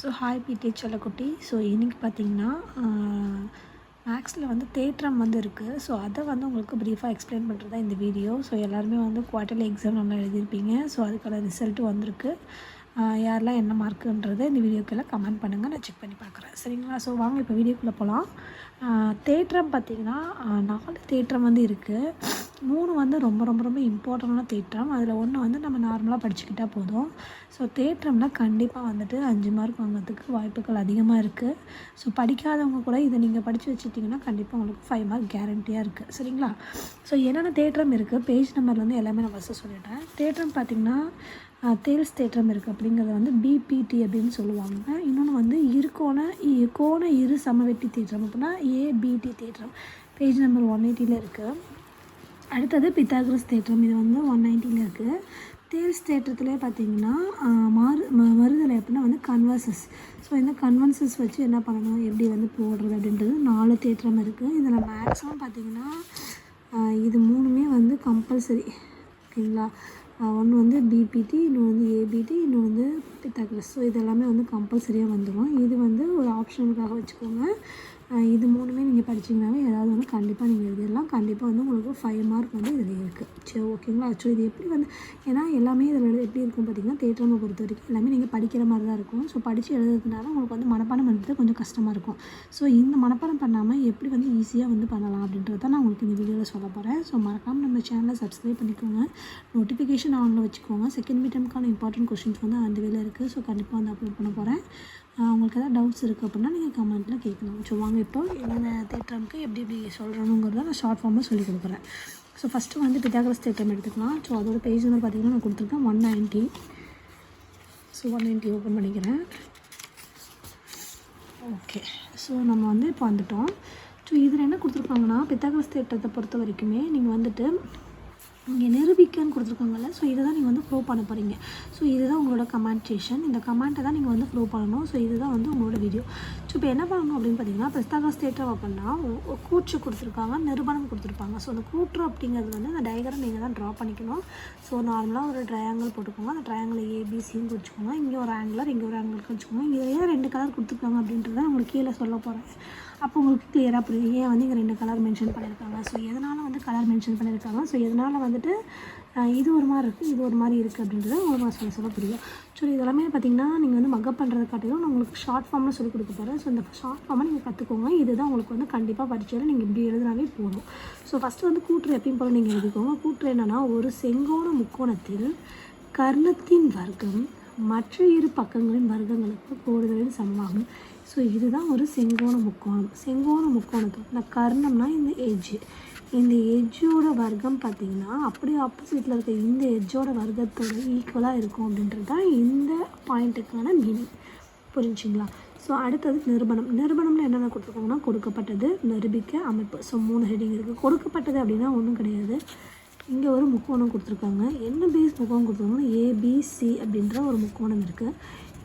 So hi பிடி செல்லக்குட்டி so இன்றைக்கி பார்த்தீங்கன்னா மேக்ஸில் வந்து தேற்றம் வந்து இருக்குது ஸோ அதை வந்து உங்களுக்கு ப்ரீஃபாக எக்ஸ்பிளைன் பண்ணுறது தான் இந்த வீடியோ ஸோ எல்லாருமே வந்து குவார்ட்டர்லி எக்ஸாம் நல்லா எழுதியிருப்பீங்க. ஸோ அதுக்கான ரிசல்ட்டு வந்திருக்கு. யாரெல்லாம் என்ன மார்க்குன்றதை இந்த வீடியோக்கெல்லாம் கமெண்ட் பண்ணுங்கள் நான் செக் பண்ணி பார்க்குறேன். சரிங்களா? ஸோ வாங்க இப்போ வீடியோக்குள்ளே போகலாம் தேற்றம் பார்த்திங்கன்னா நாலு தேற்றம் வந்து இருக்குது மூணு வந்து ரொம்ப ரொம்ப ரொம்ப இம்பார்ட்டண்டான தேற்றம். அதில் ஒன்று வந்து நம்ம நார்மலாக படிச்சுக்கிட்டால் போதும். ஸோ தேற்றம்னா கண்டிப்பாக வந்துட்டு அஞ்சு மார்க் வாங்குறதுக்கு வாய்ப்புகள் அதிகமாக இருக்குது ஸோ படிக்காதவங்க கூட இதை நீங்கள் படித்து வச்சுட்டிங்கன்னா கண்டிப்பாக உங்களுக்கு ஃபைவ் மார்க் கேரண்டியாக இருக்குது சரிங்களா? ஸோ என்னென்ன தேற்றம் இருக்குது பேஜ் நம்பர்லேருந்து எல்லாமே நான் ஃபஸ்ட்டு சொல்லிட்டேன் தேற்றம் பார்த்திங்கன்னா தேல்ஸ் தேற்றம் இருக்குது அப்படிங்கிறத வந்து பிபிடி அப்படின்னு சொல்லுவாங்க. இன்னொன்று வந்து இருக்கோண இ- கோண இரு சமவெட்டி தேற்றம். அப்படின்னா ஏபிடி தேற்றம். பேஜ் நம்பர் ஒன் எயிட்டியில் இருக்குது அடுத்தது பித்தாகரஸ் தேற்றம். இது வந்து ஒன் நைன்ட்டியில் இருக்குது தேல்ஸ் தேற்றத்திலே பார்த்தீங்கன்னா மாறு மறுதலை அப்படின்னா வந்து கன்வர்சஸ் ஸோ இந்த கன்வர்சஸ் வச்சு என்ன பண்ணணும்? எப்படி வந்து போடுறது அப்படின்றது நாலு தேற்றம் இருக்குது இதில் மேக்ஸிமம் பார்த்தீங்கன்னா இது மூணுமே வந்து கம்பல்சரி ஓகேங்களா? ஒன்று வந்து பிபிடி இன்னொன்று வந்து ஏபிடி இன்னொன்று வந்து பித்தாகரஸ். ஸோ இது எல்லாமே வந்து கம்பல்சரியாக வந்துடும் இது வந்து ஒரு ஆப்ஷனுக்காக வச்சுக்கோங்க. இது மூணுமே நீங்கள் படிச்சிங்கனாவே ஏதாவது ஒன்று கண்டிப்பாக நீங்கள் எழுதிடலாம். கண்டிப்பாக வந்து உங்களுக்கு ஃபைவ் மார்க் வந்து இதில் இருக்குது சரி ஓகேங்களா ஸோ இது எப்படி வந்து ஏன்னா எல்லாமே இதில் எப்படி இருக்கும் பார்த்தீங்கன்னா தேற்றமை பொறுத்த வரைக்கும் எல்லாமே நீங்கள் படிக்கிற மாதிரி தான் இருக்கும். ஸோ படித்து எழுதுறதுனால உங்களுக்கு வந்து மனப்பாடம் பண்ணுறது கொஞ்சம் கஷ்டமாக இருக்கும். ஸோ இந்த மனப்பாடம் பண்ணாமல் எப்படி வந்து ஈஸியாக வந்து பண்ணலாம் அப்படின்றத தான் நான் உங்களுக்கு இந்த வீடியோவில் சொல்ல போகிறேன் ஸோ மறக்காமல் நம்ம சேனலை சப்ஸ்கிரைப் பண்ணிக்கோங்க. நோட்டிஃபிகேஷன் ஆனில் வச்சுக்கோங்க. செகண்ட் மீட்டம்க்கான இம்பார்ட்டன்ட் கொஷின்ஸ் வந்து அந்த வேலை இருக்குது ஸோ கண்டிப்பாக வந்து அப்லோட் பண்ண போகிறேன் உங்களுக்கு எதாவது டவுட்ஸ் இருக்குது அப்படின்னா நீங்கள் கமெண்ட்டில் கேட்கலாம். ஸோ வாங்க இப்போ என்னென்ன தேட்டருக்கு எப்படி எப்படி சொல்கிறணுங்கிறத நான் ஷார்ட் ஃபார்மில் சொல்லி கொடுக்குறேன். ஸோ ஃபஸ்ட்டு வந்து பித்தாகரஸ் தேட்டம் எடுத்துக்கலாம். ஸோ அதோட பேஜ் நம்பர் பார்த்தீங்கன்னா நான் கொடுத்துருக்கேன் one ninety so one ninety open பண்ணிக்கிறேன். ஓகே ஸோ நம்ம வந்து இப்போ வந்துட்டோம். ஸோ இதில் என்ன கொடுத்துருப்பாங்கன்னா பித்தாகரஸ் தேட்டத்தை பொறுத்த வரைக்குமே நீங்கள் வந்துட்டு இங்கே நிரூபிக்கன்னு கொடுத்துருக்காங்கல்ல. ஸோ இதை தான் நீங்கள் வந்து ப்ரூவ் பண்ண போகிறீங்க ஸோ இதுதான் உங்களோட கமெண்ட் செஷன் இந்த கமெண்ட்டை தான் நீங்கள் வந்து ப்ரூவ் பண்ணணும். ஸோ இதுதான் வந்து உங்களோட வீடியோ ஸோ இப்போ என்ன பண்ணணும் அப்படின்னு பார்த்தீங்கன்னா பிஸ்தாகாஸ் ஸ்டேட்டர் அப்படின்னா கூற்று கொடுத்துருக்காங்க நிரூபணம் கொடுத்துருப்பாங்க. ஸோ அந்த கூற்று அப்படிங்கிறது வந்து அந்த டயக்ராம் நீங்கள் தான் ட்ரா பண்ணிக்கணும். ஸோ நார்மலாக ஒரு ட்ரையாங்கிள் போட்டுக்கோங்க. அந்த ட்ரையாங்கிள் ஏபிசின்னு குறிச்சிக்கோங்க இங்கே ஒரு ஆங்கிளர் இங்கே ஒரு ஆங்கிள் வச்சுக்கோங்க. இங்கே ஏன் ரெண்டு கலர் கொடுத்துருக்காங்க அப்படின்றத உங்களுக்கு கீழே சொல்ல போகிறேன் அப்போ உங்களுக்கு கிளியராக புரியும். ஏன் வந்து இங்கே ரெண்டு கலர் மென்ஷன் பண்ணியிருக்காங்க ஸோ எதனால் வந்து கலர் மென்ஷன் பண்ணியிருக்காங்க ஸோ எதனால் வந்துட்டு இது ஒரு மாதிரி இருக்குது இது ஒரு மாதிரி இருக்குது அப்படின்றது உங்களுக்கு சொல்ல சொல்ல புரியும். ஸோ இதெல்லாமே பார்த்திங்கன்னா நீங்கள் வந்து மக்கப் பண்ணுறது காட்டிலும் நான் உங்களுக்கு ஷார்ட் ஃபார்மில் சொல்லி கொடுக்க போகிறேன் ஸோ இந்த ஷார்ட் ஃபார்மை நீங்கள் கற்றுக்கோங்க இதுதான் உங்களுக்கு வந்து கண்டிப்பாக பரீட்சையில் நீங்கள் இப்படி எழுதினாவே போதும். ஸோ ஃபஸ்ட்டு வந்து கூற்று எப்பயும் போல் நீங்கள் எழுதிக்கோங்க. கூற்று என்னென்னா ஒரு செங்கோண முக்கோணத்தில் கர்ணத்தின் வர்க்கம் மற்ற இரு பக்கங்களின் வர்க்கங்களுக்கு கூடுதலின் சமமாகும். ஸோ இதுதான் ஒரு செங்கோண முக்கோணம். செங்கோண முக்கோணத்தோட இந்த கர்ணம்னா இந்த எட்ஜ் இந்த எஜ்ஜோட வர்க்கம் பார்த்தீங்கன்னா அப்படியே ஆப்போசிட்டில் இருக்க இந்த எஜ்ஜோட வர்க்கத்தோட ஈக்குவலாக இருக்கும் அப்படின்றது தான் இந்த பாயிண்ட்டுக்கான மீனிங் புரிஞ்சுங்களா? ஸோ அடுத்தது நிறுவனம். நிறுவனம்னு என்னென்ன கொடுத்துருக்காங்கன்னா கொடுக்கப்பட்டது நிரூபிக்க அமைப்பு. ஸோ மூணு ஹெட்டிங் இருக்குது கொடுக்கப்பட்டது அப்படின்னா ஒன்றும் கிடையாது. இங்கே ஒரு முக்கோணம் கொடுத்துருக்காங்க. என்ன பேஸ் முக்கோணம் கொடுத்துருக்காங்கன்னா ஏபிசி அப்படின்ற ஒரு முக்கோணம் இருக்குது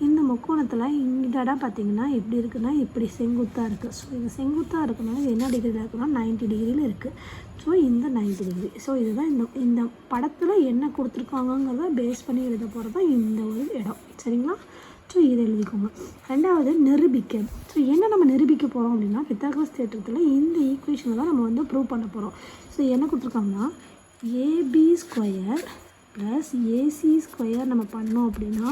இந்த முக்கோணத்தில் இந்த பார்த்தீங்கன்னா எப்படி இருக்குன்னா இப்படி செங்குத்தாக இருக்குது ஸோ இது செங்குத்தாக இருக்கனால இது என்ன டிகிரியில் இருக்குன்னா 90 டிகிரியில் இருக்குது ஸோ இந்த 90 டிகிரி ஸோ இதுதான் இந்த இந்த படத்தில் என்ன கொடுத்துருக்காங்கங்கிறத பேஸ் பண்ணி எழுத போகிறது தான் இந்த ஒரு இடம். சரிங்களா? ஸோ இதை எழுதிக்கோங்க. ரெண்டாவது நிரூபிக்க. ஸோ என்ன நம்ம நிரூபிக்க போகிறோம் அப்படின்னா பித்தாகரஸ் தேட்டத்தில் இந்த ஈக்குவேஷனை தான் நம்ம வந்து ப்ரூவ் பண்ண போகிறோம் ஸோ என்ன கொடுத்துருக்காங்கன்னா AB square plus AC square நம்ம பண்ணோம் அப்படின்னா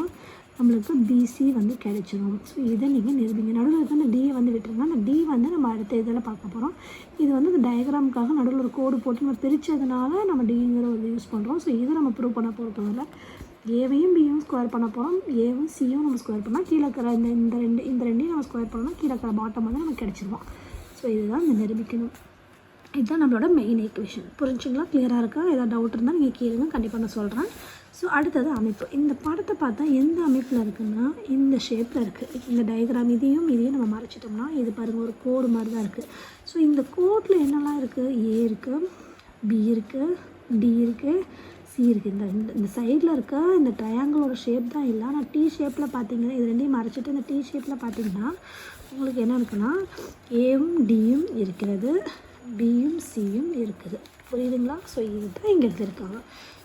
நம்மளுக்கு பிசி வந்து கிடைச்சிரும். ஸோ இதை நீங்கள் நிரூபிங்க. நடுவில் இருக்க அந்த டியை வந்து விட்டுருங்க. அந்த டி வந்து நம்ம அடுத்த இதில் பார்க்க போகிறோம் இது வந்து இந்த டயக்ராமுக்காக நடுவில் ஒரு கோடு போட்டு நம்ம பிரித்ததுனால நம்ம டிங்கிற ஒரு யூஸ் பண்ணுறோம் ஸோ இதை நம்ம ப்ரூவ் பண்ண போகிறதில்ல ஏவையும் பியும் ஸ்கொயர் பண்ண போகிறோம் ஏவும் சியும் நம்ம ஸ்கொயர் பண்ணால் கீழே இருக்கிற இந்த இந்த ரெண்டு இந்த ரெண்டையும் நம்ம ஸ்கொயர் பண்ணோம்னா கீழே இருக்கிற பாட்டம் வந்து நமக்கு கிடச்சிருவோம் ஸோ இதுதான் இந்த நிரூபிக்கணும். இதுதான் நம்மளோட மெயின் ஈக்குவேஷன் புரிஞ்சுங்களா? கிளியராக இருக்கா? ஏதாவது டவுட் இருந்தால் நீங்கள் கேளுங்க கண்டிப்பாக நான் சொல்கிறேன் ஸோ அடுத்தது அமைப்பு. இந்த படத்தை பார்த்தா எந்த அமைப்பில் இருக்குன்னா இந்த ஷேப்பில் இருக்குது இந்த டயக்ராம் இதையும் இதையும் நம்ம மறைச்சிட்டோம்னா இது பாருங்கள் ஒரு கோடு மாதிரி தான் இருக்குது ஸோ இந்த கோட்டில் என்னெல்லாம் இருக்குது ஏ இருக்குது பி இருக்குது டி இருக்குது சி இருக்குது இந்த இந்த இந்த சைடில் இருக்க இந்த ட்ரையாங்கிளோட ஷேப் தான் இல்லை. ஆனால் டீ ஷேப்பில் பார்த்தீங்கன்னா இது ரெண்டையும் மறைச்சிட்டு இந்த டீ ஷேப்பில் பார்த்தீங்கன்னா உங்களுக்கு என்ன இருக்குன்னா ஏவும் டியும் இருக்கிறது. பியும் சியும் இருக்குது. புரியுதுங்களா? ஸோ இதுதான் இங்கே இருக்காங்க.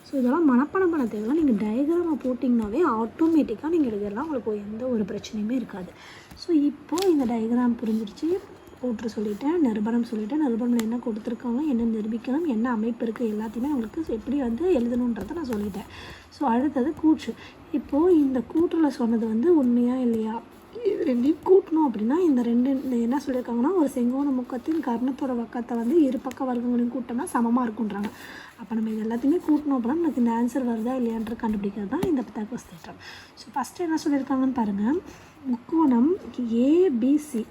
ஸோ இதெல்லாம் மனப்பாடம் பண்ண தேவை நீங்கள் டயக்ராமை போட்டிங்கனாவே ஆட்டோமேட்டிக்காக நீங்கள் எழுதலாம் உங்களுக்கு எந்த ஒரு பிரச்சனையுமே இருக்காது. ஸோ இப்போது இந்த டயக்ராம் புரிஞ்சிருச்சு போட்டு சொல்லிட்டேன். நிருபணம் சொல்லிட்டேன். நிருபணம் என்ன கொடுத்துருக்காங்க என்ன நிரூபிக்கணும் என்ன அமைப்பு இருக்குது எல்லாத்தையுமே உங்களுக்கு எப்படி வந்து எழுதணுன்றதை நான் சொல்லிட்டேன். ஸோ அடுத்தது கூற்று. இப்போது இந்த கூற்றில் சொன்னது வந்து உண்மையாக இல்லையா? இது ரெண்டையும் கூட்டணும் அப்படின்னா இந்த ரெண்டு இந்த என்ன சொல்லியிருக்காங்கன்னா ஒரு செங்கோண முக்கத்தின் கர்ணத்தோட பக்கத்தை வந்து இரு பக்க வர்க்கங்களையும் கூட்டம்னா சமமாக இருக்குன்றாங்க அப்போ நம்ம இது எல்லாத்தையுமே கூட்டணும் அப்படின்னா நமக்கு இந்த ஆன்சர் வருதா இல்லையான்ற கண்டுபிடிக்கிறது தான் இந்த பித்தாக்கோஸ் தேற்றம். ஸோ ஃபஸ்ட்டு என்ன சொல்லியிருக்காங்கன்னு பாருங்கள் முக்கோணம் ஏபிசி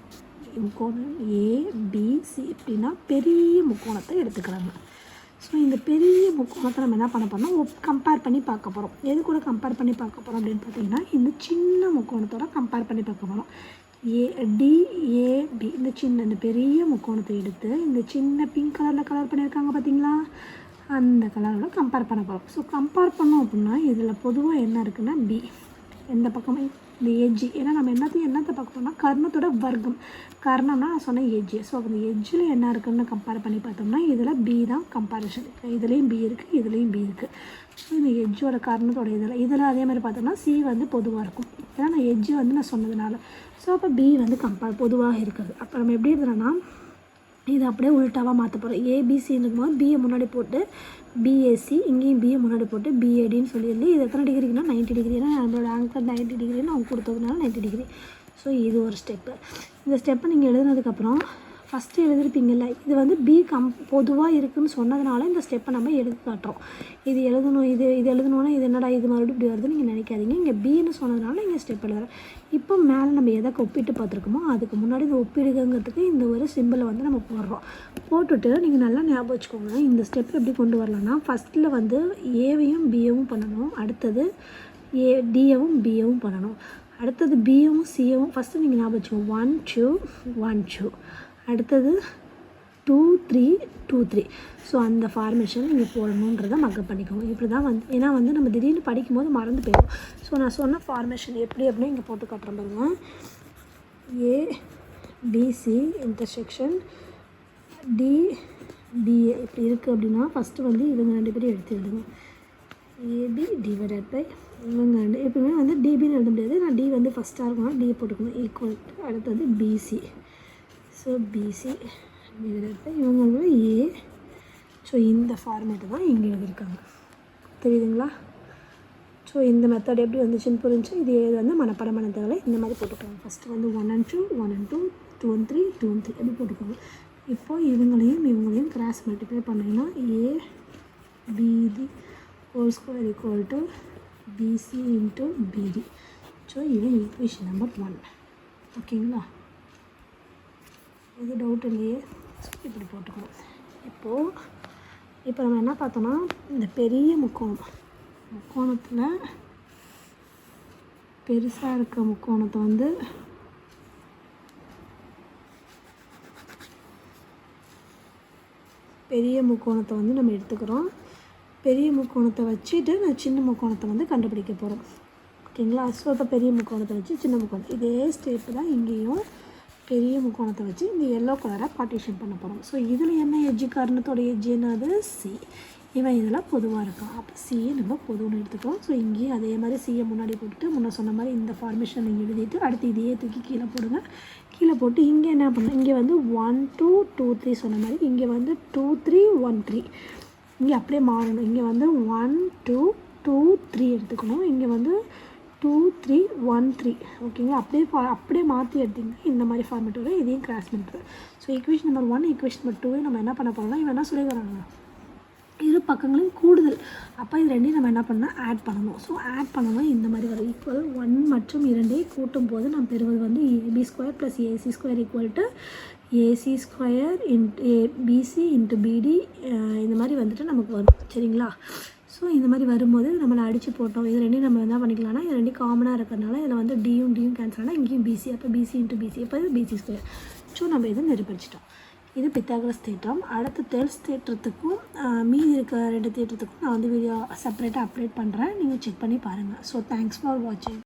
முக்கோணம் ஏபிசி அப்படின்னா பெரிய முக்கோணத்தை எடுத்துக்கிறாங்க. ஸோ இந்த பெரிய முக்கோணத்தை நம்ம என்ன பண்ண போகிறோம் கம்பேர் பண்ணி பார்க்க போகிறோம் எது கூட கம்பேர் பண்ணி பார்க்க போகிறோம் அப்படின்னு பார்த்தீங்கன்னா இந்த சின்ன முக்கோணத்தோட கம்பேர் பண்ணி பார்க்க போகிறோம் ஏ டிஏபி இந்த சின்ன இந்த பெரிய முக்கோணத்தை எடுத்து இந்த சின்ன பிங்க் கலரில் கலர் பண்ணியிருக்காங்க பார்த்தீங்களா? அந்த கலரோட கம்பேர் பண்ண போகிறோம் ஸோ கம்பேர் பண்ணோம் அப்படின்னா இதில் பொதுவாக என்ன இருக்குன்னா பி எந்த பக்கமே இந்த எஜ்ஜி ஏன்னா நம்ம என்னத்தையும் என்னத்தை பார்க்க போனால் கர்ணத்தோட வர்க்கம். கர்ணம்னா நான் சொன்னேன் எஜ்ஜி ஸோ அந்த எஜ்ஜில் என்ன இருக்குன்னு கம்பேர் பண்ணி பார்த்தோம்னா இதில் பி தான் கம்பேரிஷன் இதுலேயும் பி இருக்குது இதுலேயும் பி இருக்குது ஸோ இந்த எஜ்ஜோட கர்ணத்தோட இதில் இதில் அதே மாதிரி பார்த்தோம்னா சி வந்து பொதுவாக இருக்கும். ஏன்னா நான் எஜ்ஜி வந்து நான் சொன்னதுனால. ஸோ அப்போ பி வந்து கம்பேர் பொதுவாக இருக்குது. அப்போ நம்ம எப்படி எழுதுறோன்னா இது அப்படியே உள்டாவாக மாற்ற போகிறோம் ஏபிசின்னு இருக்கும்போது பிஏ முன்னாடி போட்டு பிஎஸ்சி இங்கேயும் பிஏ முன்னாடி போட்டு பிஏடின்னு சொல்லியிருந்து இது எத்தனை டிகிரிக்குன்னா நைன்ட்டி டிகிரி ஏன்னா நம்மளோட ஆங்கர் நைன்ட்டி டிகிரின்னு அவங்க கொடுத்ததுனால நைன்ட்டி டிகிரி ஸோ இது ஒரு ஸ்டெப்பு இந்த ஸ்டெப்பை நீங்கள் எழுதுனதுக்கப்புறம் ஃபஸ்ட்டு எழுதிருப்பீங்கல்ல இது வந்து பி கம் பொதுவாக இருக்குதுன்னு சொன்னதுனால இந்த ஸ்டெப்பை நம்ம எடுத்து காட்டுறோம். இது எழுதணும் இது இது எழுதணும்னா இது என்னடா இது மறுபடியும் இப்படி வருதுன்னு நீங்கள் நினைக்காதீங்க. இங்கே பின்னு சொன்னதுனால இங்கே ஸ்டெப் எழுதுறேன். இப்போ மேலே நம்ம எதை ஒப்பிட்டு பார்த்துருக்கோமோ அதுக்கு முன்னாடி இந்த ஒப்பிடுங்கிறதுக்கு இந்த ஒரு சிம்பிளை வந்து நம்ம போடுறோம். போட்டுட்டு நீங்கள் நல்லா ஞாபகம் வச்சுக்கோங்க இந்த ஸ்டெப் எப்படி கொண்டு வரலாம்னா ஃபஸ்ட்டில் வந்து ஏவையும் பிஏவும் பண்ணணும். அடுத்தது ஏ டிஏவும் பிஏவும் பண்ணணும். அடுத்தது பிஏவும் சிஏவும் ஃபஸ்ட்டு நீங்கள் ஞாபகம் வச்சுக்கோங்க. ஒன் டூ ஒன் டூ அடுத்தது two three two three so அந்த ஃபார்மேஷன் நீங்கள் போடணுன்றதை மக்கப் பண்ணிக்கோங்க. இப்படி தான் வந்து ஏன்னா வந்து நம்ம திடீர்னு படிக்கும்போது மறந்து போயிடும். ஸோ நான் சொன்ன ஃபார்மேஷன் எப்படி அப்படின்னு இங்கே போட்டு காட்டுறேன் பாருங்க. A BC intersection D BA இப்படி இருக்குது அப்படின்னா ஃபஸ்ட்டு வந்து இவங்க ரெண்டு பேரும் எடுத்துடுங்க ஏபி டிவைடட் பை இவங்க ரெண்டு எப்பவுமே வந்து டிபின்னு எழுத முடியாது. நான் டி வந்து ஃபஸ்ட்டாக இருக்கணும் டி போட்டுக்கணும் ஈக்குவல் அடுத்தது பிசி ஸோ பிசி டிவைடட் இவங்களும் ஏ ஸோ இந்த ஃபார்மேட்டு தான் இங்கே எழுதியிருக்காங்க. தெரியுதுங்களா? ஸோ இந்த மெத்தட் எப்படி வந்துச்சுன்னு புரிஞ்சு இது வந்து மனப்பட தேவை இந்த மாதிரி போட்டுக்கோங்க. ஃபஸ்ட்டு வந்து one and two one and two two and three two and three அப்படி போட்டுக்கோங்க. இப்போது இவங்களையும் இவங்களையும் கிராஸ் மல்டிப்ளை பண்ணிங்கன்னா A BD whole square equal to BC into BD so இது ஈக்குவேஷன் நம்பர் ஒன் ஓகேங்களா இது டவுட் இல்லையே. இப்படி போட்டுக்கணும். இப்போது இப்போ நம்ம என்ன பார்த்தோம்னா இந்த பெரிய முக்கோணம். முக்கோணத்தில் பெருசாக இருக்க முக்கோணத்தை வந்து பெரிய முக்கோணத்தை வந்து நம்ம எடுத்துக்கிறோம். பெரிய முக்கோணத்தை வச்சுட்டு நான் சின்ன முக்கோணத்தை வந்து கண்டுபிடிக்க போகிறோம் ஓகேங்களா? ஸோ இப்போ பெரிய முக்கோணத்தை வச்சு சின்ன முக்கோணம். இதே ஸ்டெப்பு தான் இங்கேயும் பெரிய முக்கோணத்தை வச்சு இந்த எல்லோ கலரை பார்ட்டிஷன் பண்ண போகிறோம் ஸோ இதில் என்ன எஜ்ஜு காரணத்தோட எஜ்ஜு என்னது? சி இவன் இதில் பொதுவாக இருக்கான். அப்போ சியை நம்ம பொதுன்னு எடுத்துக்கிறோம் ஸோ இங்கேயும் அதே மாதிரி சியை முன்னாடி போட்டுட்டு முன்ன சொன்ன மாதிரி இந்த ஃபார்மேஷன் நீங்கள் எழுதிட்டு அடுத்து இதையே தூக்கி கீழே போடுங்க. கீழே போட்டு இங்கே என்ன பண்ணலாம் இங்கே வந்து ஒன் டூ டூ த்ரீ சொன்ன மாதிரி இங்கே வந்து டூ த்ரீ ஒன் த்ரீ இங்கே அப்படியே மாறணும். இங்கே வந்து ஒன் டூ டூ த்ரீ எடுத்துக்கணும். இங்கே வந்து டூ த்ரீ ஒன் த்ரீ ஓகேங்களா அப்படியே ஃபா அப்படியே மாற்றி எடுத்திங்கன்னா இந்த மாதிரி ஃபார்மேட் வரும் இதையும் கிராஸ் பண்ணுறது so equation number one equation number டூவே நம்ம என்ன பண்ண போகிறோம்னா இவன் என்ன வராங்க இரு பக்கங்களையும் கூடுதல். அப்போ இது ரெண்டையும் நம்ம என்ன பண்ணால் ஆட் பண்ணணும். ஸோ ஆட் பண்ணணும் இந்த மாதிரி வரும். ஈக்குவல் ஒன் மற்றும் இரண்டே கூட்டும் போது நம்ம பெறுவது வந்து AB square plus AC square equal to AC square into A BC into BD இந்த மாதிரி வந்துட்டு நமக்கு வரும். சரிங்களா? ஸோ இந்த மாதிரி வரும்போது நம்மளை அடித்து போட்டோம். இது ரெண்டையும் நம்ம என்ன பண்ணிக்கலாம்னா இது ரெண்டும் காமனாக இருக்கிறதுனால இதில் வந்து டியும் டியும் கேன்சல் ஆனால் இங்கேயும் பிசி அப்போ பிசி இன்ட்டு பிசி அப்போ இது பிசி ஸ்கொயர் ஸோ நம்ம இதை நிரூபிச்சிட்டோம். இது பித்தாகரஸ் தேற்றம். அடுத்த தேர்ஸ் தேற்றத்துக்கும் மீதி இருக்க ரெண்டு தேற்றத்துக்கும் நான் வந்து வீடியோ செப்பரேட்டாக அப்டேட் பண்ணுறேன் நீங்கள் செக் பண்ணி பாருங்கள் ஸோ தேங்க்ஸ் ஃபார் வாட்சிங்